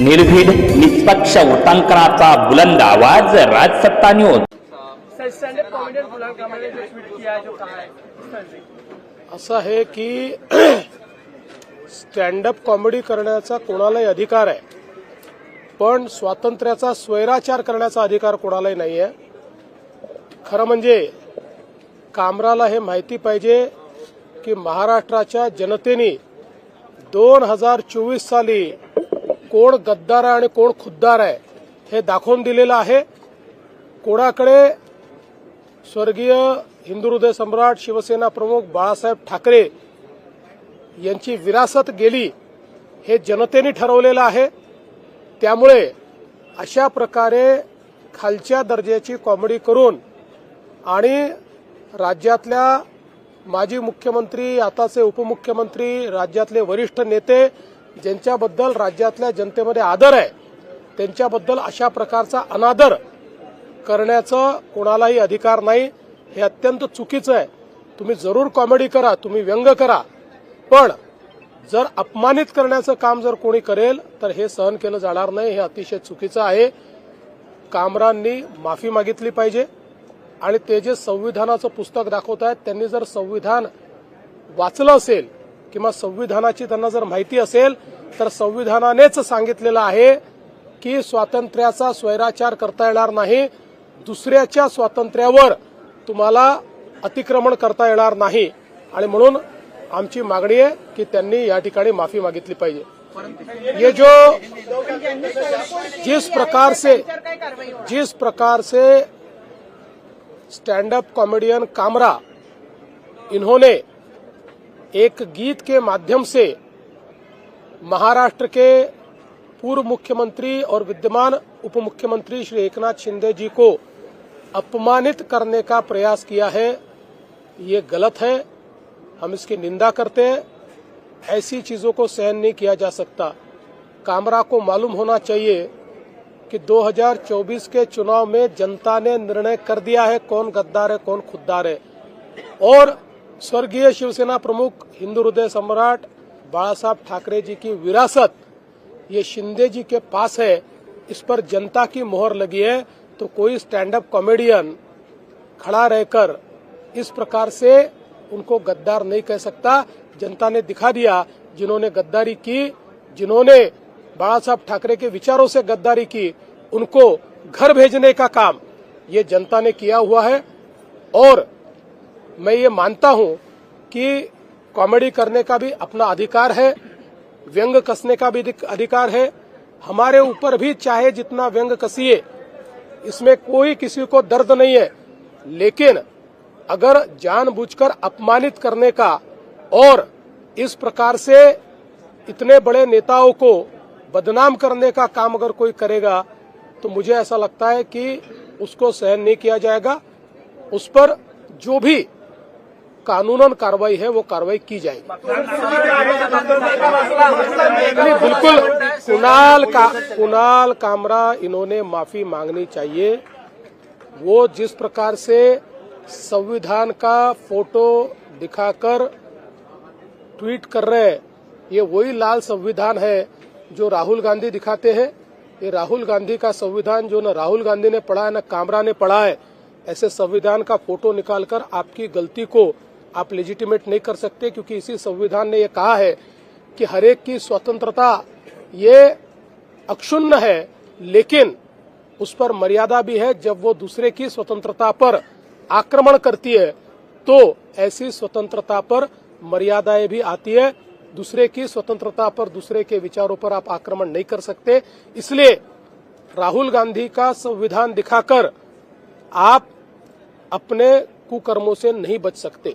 निर्भीड निष्पक्ष वृत्तांकनाचा बुलंद आवाज राजसत्ता न्यूज है है असं आहे की स्टँडअप कॉमेडी करण्याचा कोणालाही अधिकार आहे पण स्वातंत्र्याचा स्वैराचार करण्याचा अधिकार कोणालाही नाही आहे खरं म्हणजे कामराला हे माहिती पाहिजे की महाराष्ट्राच्या जनतेने दोन हजार चोवीस साली कोण गद्दार आहे आणि कोण खुद्दार आहे हे दाखवून दिलेलं आहे. कोणाकडे स्वर्गीय हिंदू हृदय सम्राट शिवसेना प्रमुख बाळासाहेब ठाकरे यांची विरासत गेली हे जनतेने ठरवलेलं आहे. त्यामुळे अशा प्रकारे खालच्या दर्जाची कॉमेडी करून आणि राज्यातल्या माजी मुख्यमंत्री आताचे उपमुख्यमंत्री राज्यातले वरिष्ठ नेते ज्यांच्याबद्दल राज्यातल्या जनतेमध्ये आदर आहे त्यांच्याबद्दल अशा प्रकारचा अनादर करण्याचा कोणालाही अधिकार नाही हे अत्यंत चुकीचं आहे. तुम्ही जरूर कॉमेडी करा तुम्ही व्यंग करा. पण जर अपमानित करण्याचं काम जर कोणी करेल तर हे सहन केलं जाणार नाही हे अतिशय चुकीचं आहे. कामरांनी माफी मागितली पाहिजे. आणि ते जे संविधानाचं पुस्तक दाखवत आहेत त्यांनी जर संविधान वाचलं असेल किंवा संविधानाची त्यांना जर माहिती असेल तर संविधानानेच सांगितलेलं आहे की स्वातंत्र्याचा स्वैराचार करता येणार नाही. दुसऱ्याच्या स्वातंत्र्यावर तुम्हाला अतिक्रमण करता येणार नाही. आणि म्हणून आमची मागणी आहे की त्यांनी या ठिकाणी माफी मागितली पाहिजे. ये जो जिस प्रकार से जिस प्रकार से स्टैंड अप कॉमेडियन कामरा इन्होंने एक गीत के माध्यम से महाराष्ट्र के पूर्व मुख्यमंत्री और विद्यमान उप मुख्यमंत्री श्री एकनाथ शिंदे जी को अपमानित करने का प्रयास किया है। ये गलत है। हम इसकी निंदा करते हैं। ऐसी चीज़ों को सहन नहीं किया जा सकता। कामरा को मालूम होना चाहिए कि 2024 के चुनाव में जनता ने निर्णय कर दिया है कौन गद्दार है, कौन खुद्दार है। और स्वर्गीय शिवसेना प्रमुख हिंदू हृदय सम्राट बाला साहब ठाकरे जी की विरासत ये शिंदे जी के पास है, इस पर जनता की मोहर लगी है तो कोई स्टैंड अप कॉमेडियन खड़ा रहकर इस प्रकार से उनको गद्दार नहीं कह सकता। जनता ने दिखा दिया जिन्होंने गद्दारी की, जिन्होंने बाला साहब ठाकरे के विचारों से गद्दारी की, उनको घर भेजने का काम ये जनता ने किया हुआ है। और मैं ये मानता हूँ कि कॉमेडी करने का भी अपना अधिकार है, व्यंग कसने का भी अधिकार है। हमारे ऊपर भी चाहे जितना व्यंग कसिए, इसमें कोई किसी को दर्द नहीं है। लेकिन अगर जानबूझकर अपमानित करने का और इस प्रकार से इतने बड़े नेताओं को बदनाम करने का काम अगर कोई करेगा तो मुझे ऐसा लगता है कि उसको सहन नहीं किया जाएगा। उस पर जो भी कानूनन कार्रवाई है, वो कार्रवाई की जाएगी। बिल्कुल, कुणाल का, कुणाल कामरा, इन्होंने माफ़ी मांगनी चाहिए। वो जिस प्रकार से संविधान का फ़ोटो दिखाकर ट्वीट कर रहे हैं, ये वही लाल संविधान है जो राहुल गांधी दिखाते हैं। ये राहुल गांधी का संविधान जो न राहुल गांधी ने पढ़ा है न कामरा ने पढ़ा है, ऐसे संविधान का फ़ोटो निकालकर आपकी गलती को आप लेजिटिमेट नहीं कर सकते, क्योंकि इसी संविधान ने यह कहा है कि हरेक की स्वतंत्रता ये अक्षुण्ण है, लेकिन उस पर मर्यादा भी है, जब वो दूसरे की स्वतंत्रता पर आक्रमण करती है तो ऐसी स्वतंत्रता पर मर्यादाएँ भी आती है। दूसरे की स्वतंत्रता पर दूसरे के विचारों पर आप आक्रमण नहीं कर सकते। इसलिए राहुल गांधी का संविधान दिखाकर आप अपने कुकर्मों से नहीं बच सकते।